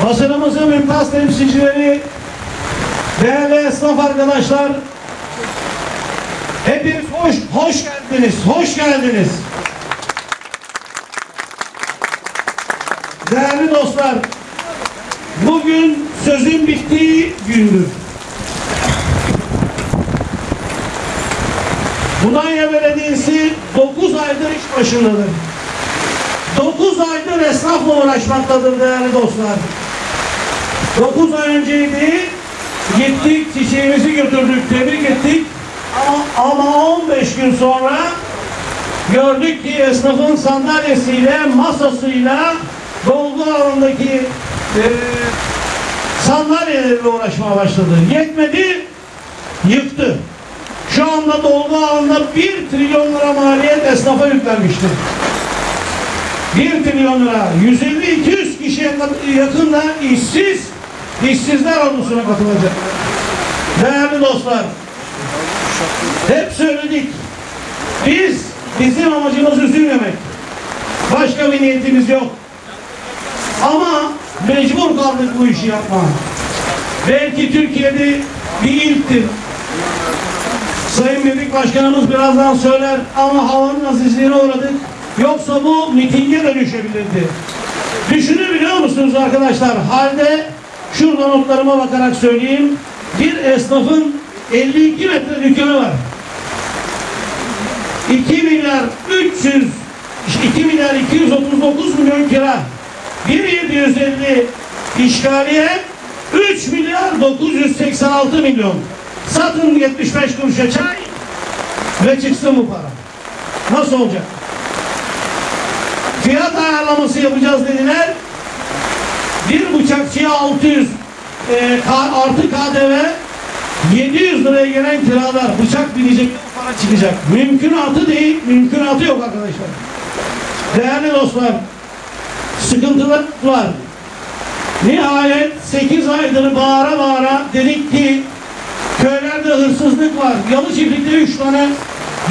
Basınımızın mümtaz temsilcileri, değerli esnaf arkadaşlar, hepiniz hoş, hoş geldiniz, hoş geldiniz. Değerli dostlar, bugün sözün bittiği gündür. Mudanya Belediyesi 9 aydır iş başındadır. 9 aydır esnafla uğraşmaktadır değerli dostlar. 9 ay önceydi, gittik çiçeğimizi götürdük, tebrik ettik. Ama, ama 15 gün sonra gördük ki esnafın sandalyesiyle, masasıyla dolgu alanındaki e, sandalyelerle uğraşmaya başladı. Yetmedi, yıktı. Şu anda dolgu alanında 1 trilyon lira maliyet esnafa yüklenmiştir. 1 trilyon lira, 150-200 kişiye yakında işsiz, işsizler ordusuna katılacak. Değerli dostlar, hep söyledik. Biz, bizim amacımız üzülmemek. Başka bir niyetimiz yok. Ama mecbur kaldık bu işi yapmaya. Belki Türkiye'de bir ilktir. Sayın Birlik Başkanımız birazdan söyler ama havanın azizliğine uğradık. Yoksa bu mitinge dönüşebilirdi. Düşünebiliyor musunuz arkadaşlar? Halde şurada notlarıma bakarak söyleyeyim. Bir esnafın 52 metre dükkanı var. 2 milyar 300 2 milyar 239 milyon kira. 1750 işgaliye 3 milyar 986 milyon. Satın 75 kuruşa çay ve çıksın bu para. Nasıl olacak? Fiyat ayarlaması yapacağız dediler. Bir bıçakçıya 600 e, artı KDV 700 liraya gelen kiralar bıçak binecek para çıkacak. Mümkünatı değil, mümkünatı yok arkadaşlar. Değerli dostlar, sıkıntılar var. Nihayet 8 aydır bağıra bağıra dedik ki köylerde hırsızlık var. Yalı çiftlikte 3 tane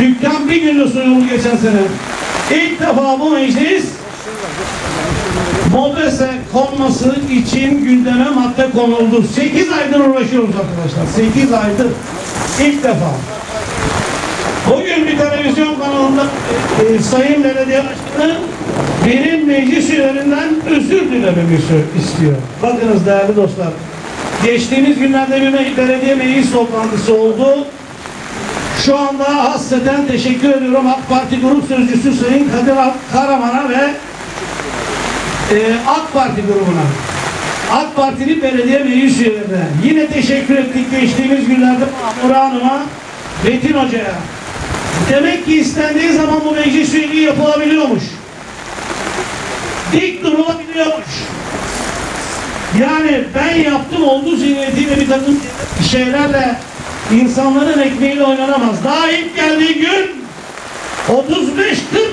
dükkan bir günde soyuldu geçen sene. İlk defa bu meclis MOBESE konması için gündeme madde konuldu. 8 aydır uğraşıyoruz arkadaşlar. 8 aydır. İlk defa. Bugün bir televizyon kanalında e, Sayın Belediye Başkanı benim meclis üyelerinden özür dilememi istiyor. Bakınız değerli dostlar. Geçtiğimiz günlerde bir belediye meclis toplantısı oldu. Şu anda hasreten teşekkür ediyorum AK Parti Grup Sözcüsü Sayın Kadir Karaman'a ve e, AK Parti grubuna. AK Parti'nin belediye meclis üyelerine. Yine teşekkür ettik geçtiğimiz günlerde Mahmur Hanım'a, Metin Hoca'ya. Demek ki istendiği zaman bu meclis üyeliği yapılabiliyormuş. Dik durulabiliyormuş. Yani ben yaptım oldu zihniyetiyle bir takım şeylerle insanların ekmeğiyle oynanamaz. Daha ilk geldiği gün 35-40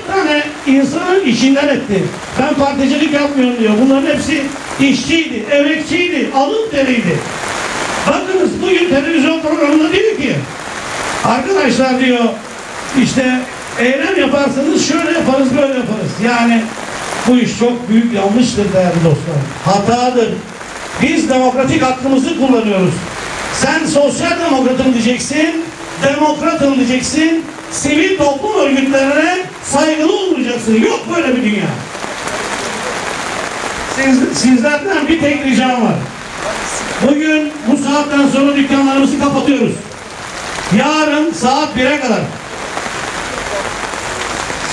tane insanın işinden etti. Ben particilik yapmıyorum diyor. Bunların hepsi işçiydi, emekçiydi, alın teriydi. Bakınız bugün televizyon programında diyor ki arkadaşlar diyor işte eylem yaparsanız şöyle yaparız böyle yaparız. Yani bu iş çok büyük yanlıştır değerli dostlar. Hatadır. Biz demokratik hakkımızı kullanıyoruz. Sen sosyal demokratım diyeceksin, demokratım diyeceksin, sivil toplum örgütlerine saygılı olacaksın. Yok böyle bir dünya. Siz, sizlerden bir tek ricam var. Bugün bu saatten sonra dükkanlarımızı kapatıyoruz. Yarın saat 1'e kadar.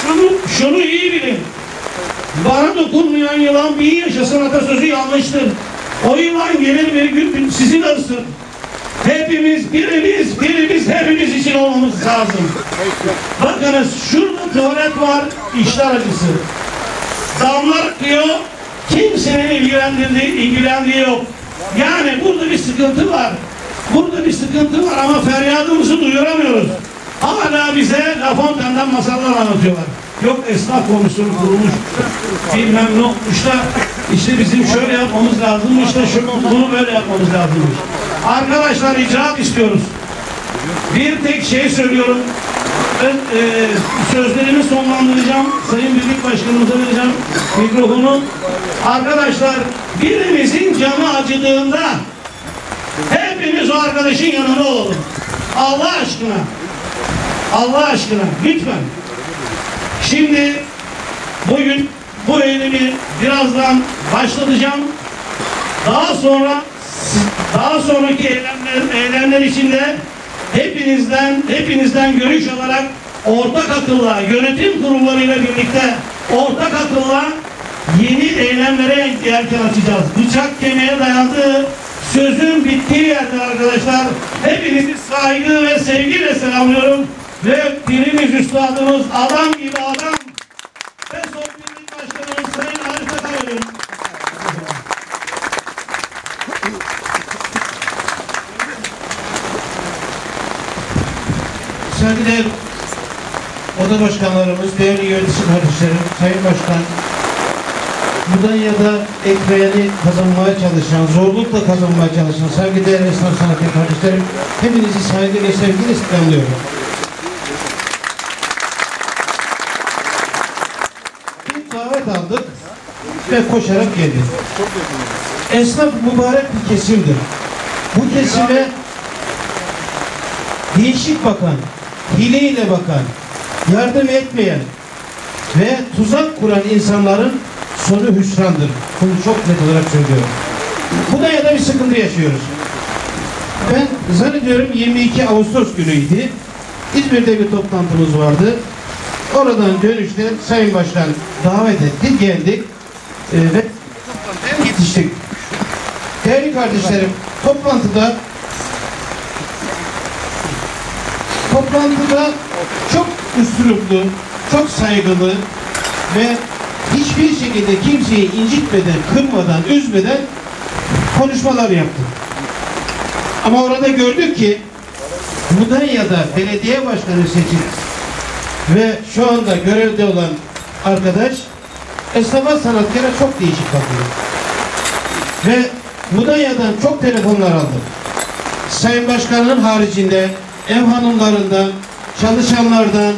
Şunu, şunu iyi bilin. Bana dokunmayan yılan bir yaşasın atasözü yanlıştır. O yılan gelir bir gün sizin arısın. Hepimiz birimiz, birimiz hepimiz için olmamız lazım. Bakınız şurada tuvalet var, işler acısı. Damlar akıyor, kimsenin ilgilendirdiği, ilgilendiği yok. Yani burada bir sıkıntı var. Burada bir sıkıntı var ama feryadımızı duyuramıyoruz. Hala bize La Fontaine'den masallar anlatıyorlar. Yok esnaf komisyonu kurulmuş, bilmem ne olmuş da işte bizim şöyle yapmamız lazımmış da şu, bunu böyle yapmamız lazımmış. Arkadaşlar icraat istiyoruz. Bir tek şey söylüyorum. Ben e, sözlerimi sonlandıracağım. Sayın Birlik Başkanımıza vereceğim mikrofonu. Arkadaşlar birimizin canı acıdığında hepimiz o arkadaşın yanında olalım. Allah aşkına. Allah aşkına lütfen. Şimdi bugün bu eylemi birazdan başlatacağım. Daha sonra daha sonraki eylemler, eylemler içinde hepinizden hepinizden görüş alarak ortak akılla yönetim kurumlarıyla birlikte ortak akılla yeni eylemlere yelken açacağız. Bıçak kemiğe dayandı. Sözün bittiği yerde arkadaşlar hepinizi saygı ve sevgiyle selamlıyorum ve birimiz üstadımız adam gibi adam ve Sosyalist Başkanımız Sayın Arif Akay'ın Saygıdeğer oda başkanlarımız, değerli yönetici kardeşlerim, Sayın Başkan, Mudanya'da ekmeğini kazanmaya çalışan, zorlukla kazanmaya çalışan saygıdeğer esnaf sanatçı kardeşlerim, hepinizi saygı ve sevgiyle selamlıyorum. Bir davet aldık ve koşarak geldik. Esnaf mübarek bir kesimdir. Bu kesime değişik bakan, hileyle bakan, yardım etmeyen ve tuzak kuran insanların sonu hüsrandır. Bunu çok net olarak söylüyorum. Bu da ya da bir sıkıntı yaşıyoruz. Ben zannediyorum 22 Ağustos günüydü. İzmir'de bir toplantımız vardı. Oradan dönüşte Sayın Başkan davet etti, geldik Ee, ve yetiştik. Değerli kardeşlerim, toplantıda toplantıda çok üsturuplu, çok saygılı ve hiçbir şekilde kimseyi incitmeden, kırmadan, üzmeden konuşmalar yaptı. Ama orada gördük ki Mudanya'da belediye başkanı seçildi ve şu anda görevde olan arkadaş esnafa sanatkara çok değişik bakıyor. Ve Mudanya'dan çok telefonlar aldım. Sayın Başkan'ın haricinde ev hanımlarından, çalışanlardan,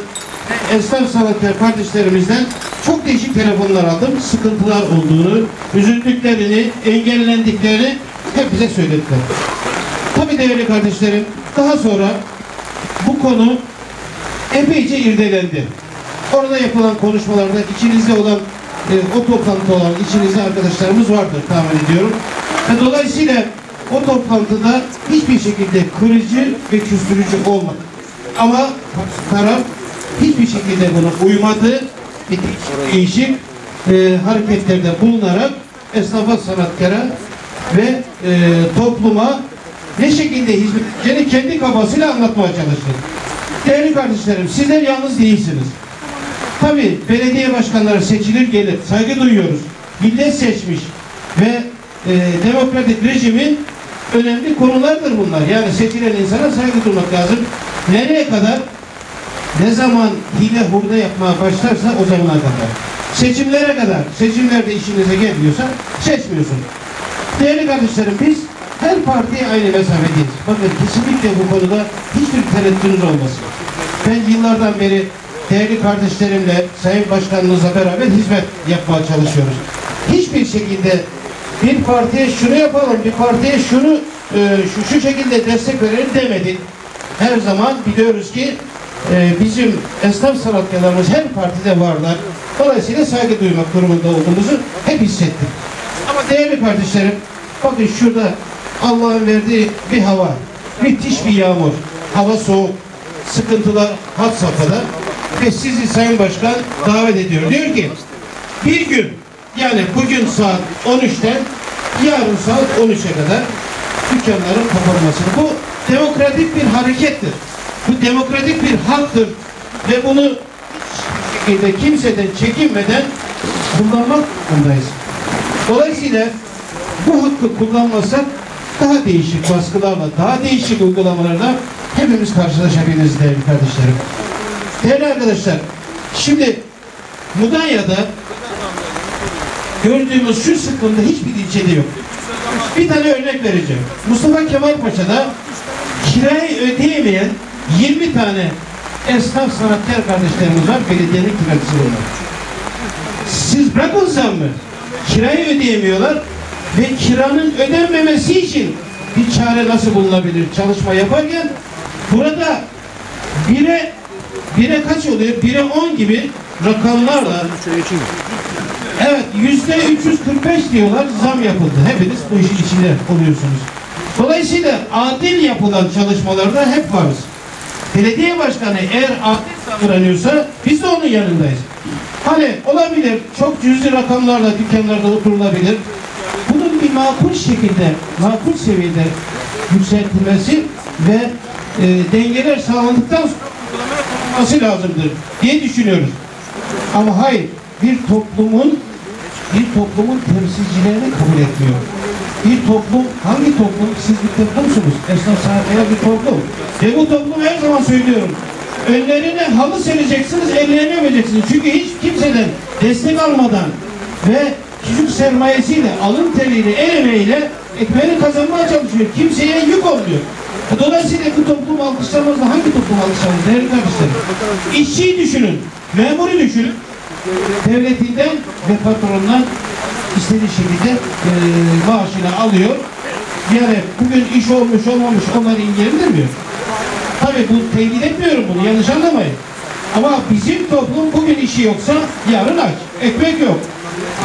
esnaf sanatkar kardeşlerimizden çok değişik telefonlar aldım. Sıkıntılar olduğunu, üzüldüklerini, engellendiklerini hep bize söylediler. Tabii değerli kardeşlerim, daha sonra bu konu epeyce irdelendi. Orada yapılan konuşmalarda içinizde olan, e, o toplantıda olan içinizde arkadaşlarımız vardır tahmin ediyorum. Ve dolayısıyla o toplantıda hiçbir şekilde kırıcı ve küstürücü olmadı. Ama taraf hiçbir şekilde buna uymadı. Değişik e, hareketlerde bulunarak esnafa sanatkara ve e, topluma ne şekilde hizmet edeceğini kendi kafasıyla anlatmaya çalıştı. Değerli kardeşlerim sizler yalnız değilsiniz. Tabi belediye başkanları seçilir gelir. Saygı duyuyoruz. Millet seçmiş ve e, demokratik rejimin önemli konulardır bunlar. Yani seçilen insana saygı duymak lazım. Nereye kadar? Ne zaman hile hurda yapmaya başlarsa o zamana kadar. Seçimlere kadar. Seçimlerde işinize gelmiyorsa seçmiyorsun. Değerli kardeşlerim biz her partiye aynı mesafedeyiz. Bakın kesinlikle bu konuda hiçbir tereddütünüz olmasın. Ben yıllardan beri değerli kardeşlerimle, Sayın Başkanımızla beraber hizmet yapmaya çalışıyoruz. Hiçbir şekilde bir partiye şunu yapalım, bir partiye şunu e, şu, şu şekilde destek verelim demedik. Her zaman biliyoruz ki e, bizim esnaf sanatkarlarımız her partide varlar. Dolayısıyla saygı duymak durumunda olduğumuzu hep hissettik. Ama değerli kardeşlerim, bakın şurada Allah'ın verdiği bir hava, müthiş bir yağmur, hava soğuk, sıkıntılar had safhada ve sizi Sayın Başkan davet ediyor. Diyor ki bir gün yani bugün saat 13'ten yarın saat 13'e kadar dükkanların kapanmasını. Bu demokratik bir harekettir. Bu demokratik bir haktır ve bunu şekilde kimseden çekinmeden kullanmak zorundayız. Dolayısıyla bu hakkı kullanmasak daha değişik baskılarla, daha değişik uygulamalarla hepimiz karşılaşabiliriz değerli kardeşlerim. Değerli arkadaşlar, şimdi Mudanya'da gördüğümüz şu sıkıntı hiçbir ilçede yok. Bir tane örnek vereceğim. Mustafa Kemal Paşa'da kirayı ödeyemeyen 20 tane esnaf sanatkar kardeşlerimiz var. Belediyenin kiracısı bunlar. Siz bırakın mı? kirayı ödeyemiyorlar ve kiranın ödenmemesi için bir çare nasıl bulunabilir çalışma yaparken burada bire bire kaç oluyor? Bire 10 gibi rakamlarla Evet yüzde 345 diyorlar zam yapıldı. Hepiniz bu işin içinde oluyorsunuz. Dolayısıyla adil yapılan çalışmalarda hep varız. Belediye başkanı eğer adil davranıyorsa biz de onun yanındayız. Hani olabilir çok cüzi rakamlarla dükkanlarda oturulabilir. Bunun bir makul şekilde, makul seviyede yükseltilmesi ve e, dengeler sağlandıktan sonra lazımdır diye düşünüyoruz. Ama hayır, bir toplumun bir toplumun temsilcilerini kabul etmiyor. Bir toplum, hangi toplum? Siz bir toplumsunuz. Esnaf sahibi bir toplum. Ve bu toplum her zaman söylüyorum. Önlerine halı sereceksiniz, ellerini öpeceksiniz. Çünkü hiç kimseden destek almadan ve küçük sermayesiyle, alın teriyle, el emeğiyle ekmeğini kazanmaya çalışıyor. Kimseye yük olmuyor. Dolayısıyla bu toplum alkışlamaz da hangi toplum alkışlamaz değerli kardeşlerim? İşçiyi düşünün, memuru düşünün devletinden ve patronundan istediği şekilde e, maaşını alıyor. Yani bugün iş olmuş olmamış onları ilgilendirmiyor. Tabii bu teyit etmiyorum bunu yanlış anlamayın. Ama bizim toplum bugün işi yoksa yarın aç. Ekmek yok.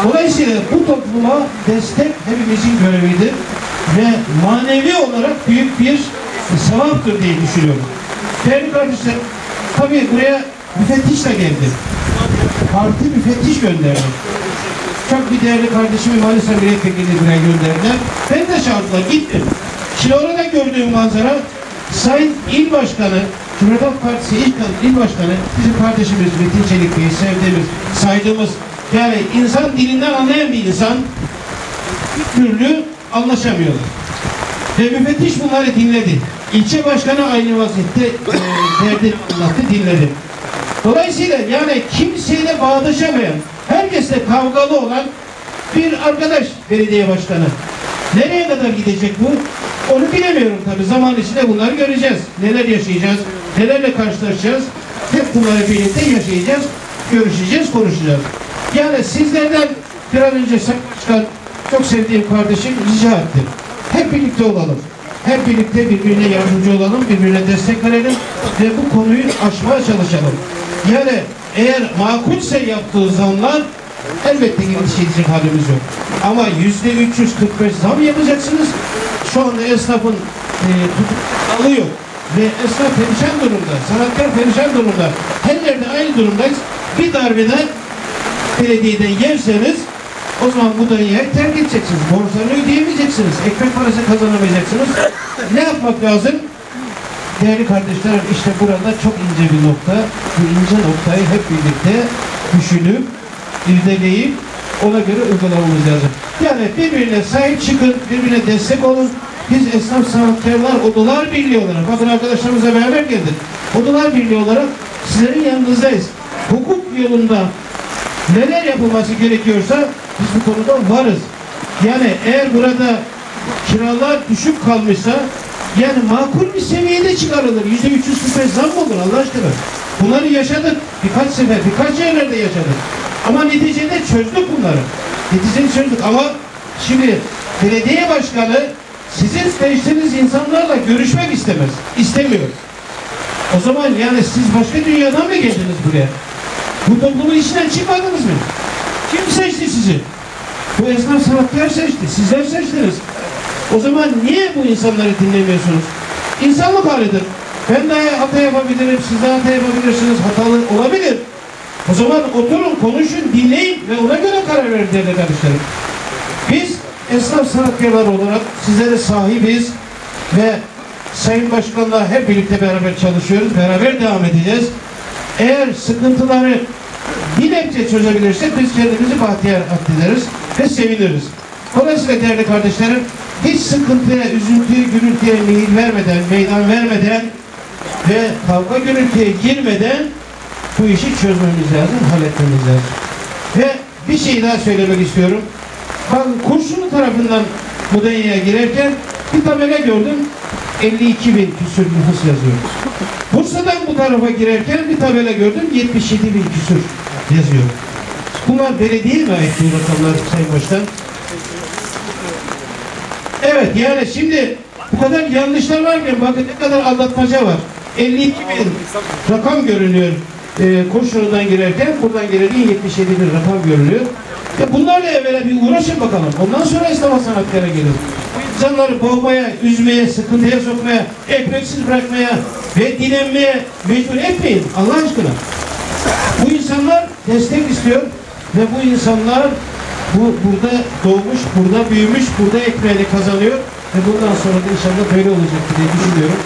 Dolayısıyla bu topluma destek hepimizin görevidir ve manevi olarak büyük bir sevaptır diye düşünüyorum. Değerli kardeşler, tabii buraya müfettiş de geldi parti müfettiş gönderdi. Çok bir değerli kardeşimi Manisa Milletvekili buraya gönderdiler. Ben de şartla gittim. Şimdi orada gördüğüm manzara Sayın İl Başkanı, Cumhuriyet Partisi İl, İl Başkanı, bizim kardeşimiz Metin Çelik Bey, sevdiğimiz, saydığımız, yani insan dilinden anlayan bir insan bir türlü anlaşamıyorlar. Ve müfettiş bunları dinledi. İlçe başkanı aynı vaziyette e, derdi anlattı, dinledi. Dolayısıyla yani kimseyle bağdaşamayan, herkesle kavgalı olan bir arkadaş belediye başkanı. Nereye kadar gidecek bu? Onu bilemiyorum tabii. Zaman içinde bunları göreceğiz. Neler yaşayacağız, nelerle karşılaşacağız. Hep bunları birlikte yaşayacağız, görüşeceğiz, konuşacağız. Yani sizlerden bir an önce Sayın Başkan, çok sevdiğim kardeşim rica ettim. Hep birlikte olalım. Hep birlikte birbirine yardımcı olalım, birbirine destek verelim ve bu konuyu aşmaya çalışalım. Yani eğer makulse yaptığı zamlar elbette yetişecek halimiz yok. Ama yüzde 345 zam yapacaksınız. Şu anda esnafın e, tutuk alıyor. Ve esnaf perişan durumda, sanatkar perişan durumda. Her yerde aynı durumdayız. Bir darbeden belediyeden yerseniz o zaman bu dayıyı terk edeceksiniz. Borçlarını ödeyemeyeceksiniz. Ekmek parası kazanamayacaksınız. Ne yapmak lazım? Değerli kardeşlerim işte burada çok ince bir nokta. Bu ince noktayı hep birlikte düşünüp, irdeleyip ona göre uygulamamız lazım. Yani birbirine sahip çıkın, birbirine destek olun. Biz esnaf sanatkarlar Odalar Birliği olarak, bakın arkadaşlarımızla beraber geldik. Odalar Birliği olarak sizlerin yanınızdayız. Hukuk yolunda neler yapılması gerekiyorsa biz bu konuda varız. Yani eğer burada kiralar düşük kalmışsa yani makul bir seviyede çıkarılır. Yüzde 345 zam olur Allah aşkına? Bunları yaşadık. Birkaç sefer, birkaç yerlerde yaşadık. Ama neticede çözdük bunları. Neticede çözdük ama şimdi belediye başkanı sizin seçtiğiniz insanlarla görüşmek istemez. İstemiyor. O zaman yani siz başka dünyadan mı geldiniz buraya? Bu toplumun içinden çıkmadınız mı? Kim seçti sizi? Bu esnaf sanatkar seçti. Sizler seçtiniz. O zaman niye bu insanları dinlemiyorsunuz? İnsanlık halidir. Ben de hata yapabilirim, siz de hata yapabilirsiniz. Hatalı olabilir. O zaman oturun, konuşun, dinleyin ve ona göre karar verin değerli kardeşlerim. Biz esnaf sanatkarlar olarak sizlere sahibiz ve Sayın Başkan'la hep birlikte beraber çalışıyoruz. Beraber devam edeceğiz. Eğer sıkıntıları nebze çözebilirsek biz kendimizi bahtiyar addederiz ve seviniriz. Dolayısıyla değerli kardeşlerim hiç sıkıntıya, üzüntüye, gürültüye meyil vermeden, meydan vermeden ve kavga gürültüye girmeden bu işi çözmemiz lazım, halletmemiz lazım. Ve bir şey daha söylemek istiyorum. Bakın Kurşunlu tarafından Mudanya'ya girerken bir tabela gördüm. 52 bin küsür nüfus yazıyor. Bursa'dan bu tarafa girerken bir tabela gördüm. 77 bin küsür yazıyor. Bunlar belediyeye mi ait bu rakamlar Sayın Başkan? Evet yani şimdi bu kadar yanlışlar varken bakın ne kadar aldatmaca var. 52 bin rakam görünüyor. E, Kurşun'dan girerken buradan girerken 77 bin rakam görünüyor. Ya bunlarla evvela bir uğraşın bakalım. Ondan sonra esnafa sanatkara gelin. Bu insanları boğmaya, üzmeye, sıkıntıya sokmaya, ekmeksiz bırakmaya ve dilenmeye mecbur etmeyin Allah aşkına. Bu insanlar destek istiyor ve bu insanlar bu burada doğmuş, burada büyümüş, burada ekmeğini kazanıyor ve bundan sonra da inşallah böyle olacak diye düşünüyorum.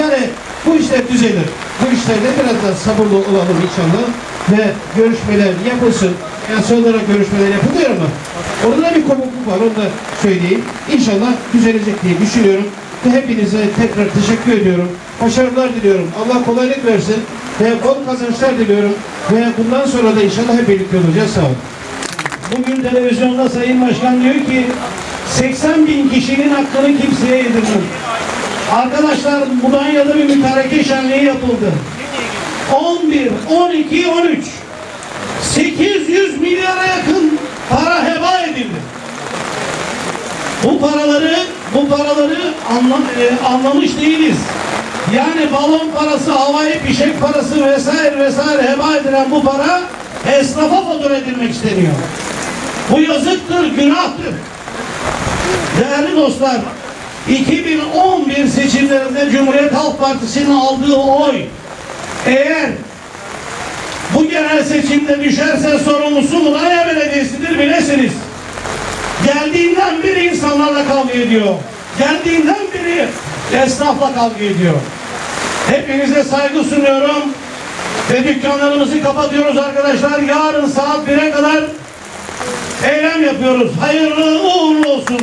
Yani bu işler düzelir. Bu işlerde biraz daha sabırlı olalım inşallah ve görüşmeler yapılsın. Yani son olarak görüşmeler yapılıyor ama orada da bir kopukluk var onu da söyleyeyim. İnşallah düzelecek diye düşünüyorum. Ve hepinize tekrar teşekkür ediyorum. Başarılar diliyorum. Allah kolaylık versin ve bol kazançlar diliyorum. Ve bundan sonra da inşallah hep birlikte olacağız. Sağ olun. Bugün televizyonda Sayın Başkan diyor ki 80 bin kişinin hakkını kimseye yedirmem. Arkadaşlar Mudanya'da bir mütareke şenliği yapıldı. 11, 12, 13 800 milyara yakın para heba edildi. Bu paraları bu paraları anlam, e, anlamış değiliz. Yani balon parası, havai fişek parası vesaire vesaire heba edilen bu para esnafa fatura edilmek isteniyor. Bu yazıktır, günahtır. Değerli dostlar, 2011 seçimlerinde Cumhuriyet Halk Partisi'nin aldığı oy eğer bu genel seçimde düşerse sorumlusu Mudanya Belediyesi'dir bilesiniz. Geldiğinden beri insanlarla kavga ediyor. Geldiğinden beri esnafla kavga ediyor. Hepinize saygı sunuyorum. Ve dükkanlarımızı kapatıyoruz arkadaşlar. Yarın saat 1'e kadar eylem yapıyoruz. Hayırlı uğurlu olsun.